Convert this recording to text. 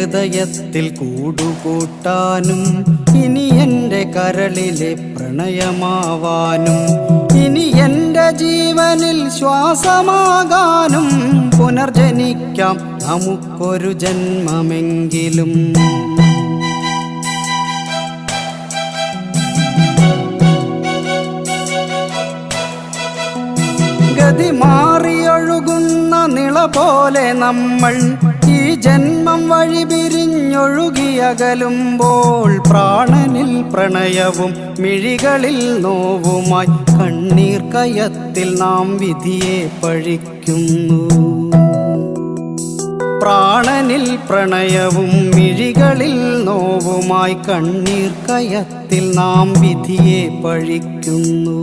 ഹൃദയത്തിൽ കൂടുകൂട്ടാനും ഇനി എന്റെ കരളിലെ പ്രണയമാവാനും ഇനി എന്റെ ജീവനിൽ ശ്വാസമാകാനും പുനർജനിക്കാം നമുക്കൊരു ജന്മമെങ്കിലും. ഗതി മാറിയൊഴുകുന്ന നിള പോലെ നമ്മൾ ഈ ജന്മം വഴി പിരിഞ്ഞൊഴുകിയകലുമ്പോൾ പ്രാണനിൽ പ്രണയവും മിഴികളിൽ നോവുമായി കണ്ണീർ കയത്തിൽ നാം വിധിയെ പഴിക്കുന്നു. പ്രാണനിൽ പ്രണയവും മിഴികളിൽ നോവുമായി കണ്ണീർ കയത്തിൽ നാം വിധിയെ പഴിക്കുന്നു.